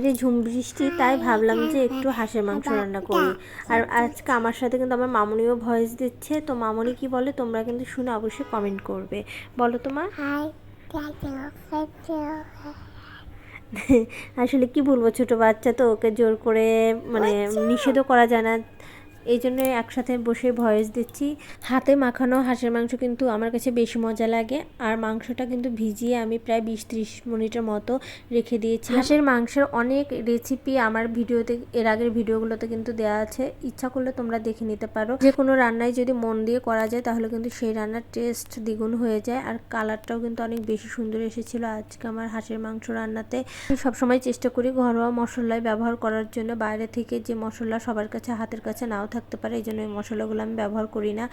বাইরে ঝুম বৃষ্টি তাই ভাবলাম যে একটু হাঁসের মাংস রান্না করি। আর আজকে আমার সাথে কিন্তু আমার মামুনিও ভয়েস দিচ্ছে। তো মামুনি কি বলে তোমরা কিন্তু শুনে অবশ্যই কমেন্ট করবে। বলো তোমার. আসলে কি বলব ছোট বাচ্চা তো ওকে জোর করে মানে নিষেধও করা যায় না। এই জন্য একসাথে বসে ভয়েস দিচ্ছি। হাতে মাখানো হাঁসের মাংস কিন্তু আমার কাছে বেশি মজা লাগে। আর মাংসটা কিন্তু ভিজিয়ে আমি প্রায় বিশ ত্রিশ মিনিটের মতো রেখে দিয়েছি। হাঁসের মাংসের অনেক রেসিপি আমার ভিডিওতে, এর আগের ভিডিওগুলোতে কিন্তু দেওয়া আছে। ইচ্ছা করলে তোমরা দেখে নিতে পারো। যে কোনো রান্নায় যদি মন দিয়ে করা যায়, তাহলে কিন্তু সেই রান্নার টেস্ট দ্বিগুণ হয়ে যায়। আর কালারটাও কিন্তু অনেক বেশি সুন্দর এসেছিল আজকে আমার হাঁসের মাংস রান্নাতে। সবসময় চেষ্টা করি ঘরোয়া মশলায় ব্যবহার করার জন্য। বাইরে থেকে যে মশলা সবার কাছে হাতের কাছে নাও থাকতে পারে, এই জন্য এই মশলাগুলো আমি ব্যবহার করি না।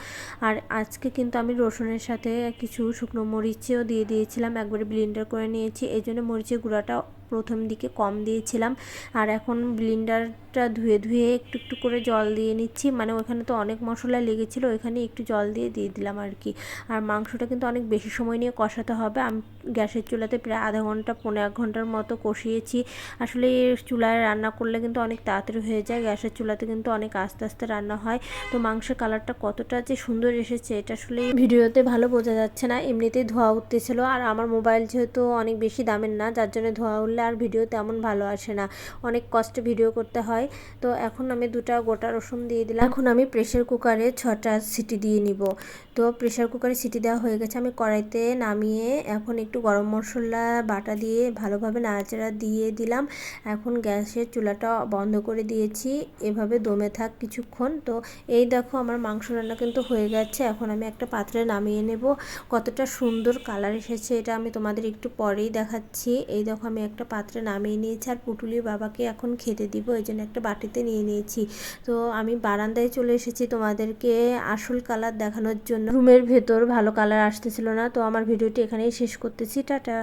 আর আজকে কিন্তু আমি রসুনের সাথে কিছু শুকনো মরিচেও দিয়ে দিয়েছিলাম, একবারে ব্লেন্ডার করে নিয়েছি। এই জন্য মরিচের গুঁড়াটা প্রথম দিকে কম দিয়েছিলাম। আর এখন ব্লিন্ডারটা ধুয়ে ধুয়ে একটু একটু করে জল দিয়ে নিচ্ছি। মানে ওখানে তো অনেক মশলা লেগেছিল, ওইখানে একটু জল দিয়ে দিয়ে দিলাম আর কি আর মাংসটা কিন্তু অনেক বেশি সময় নিয়ে কষাতে হবে। আমি গ্যাসের চুলাতে প্রায় আধা ঘণ্টা পনেরো এক ঘণ্টার মতো কষিয়েছি। আসলে চুলায় রান্না করলে কিন্তু অনেক তাড়াতাড়ি হয়ে যায়। গ্যাসের চুলাতে কিন্তু অনেক আস্তে আস্তে রান্না হয়। তো মাংসের কালারটা কতটা যে সুন্দর এসেছে, এটা আসলে ভিডিওতে ভালো বোঝা যাচ্ছে না। এমনিতেই ধোয়া উঠতেছিল। আর আমার মোবাইল যেহেতু অনেক বেশি দামের না, যার জন্য ধোয়া উঠলে আর ভিডিও তেমন ভালো আসে না। অনেক কষ্টে ভিডিও করতে হয়। তো এখন আমি দুটা গোটা রসুন দিয়ে দিলাম। এখন আমি প্রেশার কুকারে ছটা সিটি দিয়ে নিব। তো প্রেশার কুকারে সিটি দেওয়া হয়ে গেছে। আমি কড়াইতে নামিয়ে এখন একটু গরম মশলা, বাটা দিয়ে ভালোভাবে নাড়াচাড়া দিয়ে দিলাম। এখন গ্যাসের চুলাটা বন্ধ করে দিয়েছি। এভাবে দমে থাক কিছুক্ষণ। তো এই দেখো আমার মাংস রান্না কিন্তু হয়ে গেছে। এখন আমি একটা পাত্রে নামিয়ে নেব। কতটা সুন্দর কালার এসেছে। এটা আমি তোমাদের একটু পরেই দেখাচ্ছি। এই দেখো আমি একটা পাত্রে নামিয়ে নিয়েছি আর পুটুলির বাবাকে এখন খেতে দিব, এই জন্য একটা বাটিতে নিয়ে নিয়েছি। তো আমি বারান্দায় চলে এসেছি তোমাদেরকে আসল কালার দেখানোর জন্য। রুমের ভেতর ভালো কালার আসতেছিল না, তো আমার ভিডিওটি এখানেই শেষ করতেছি, টাটা।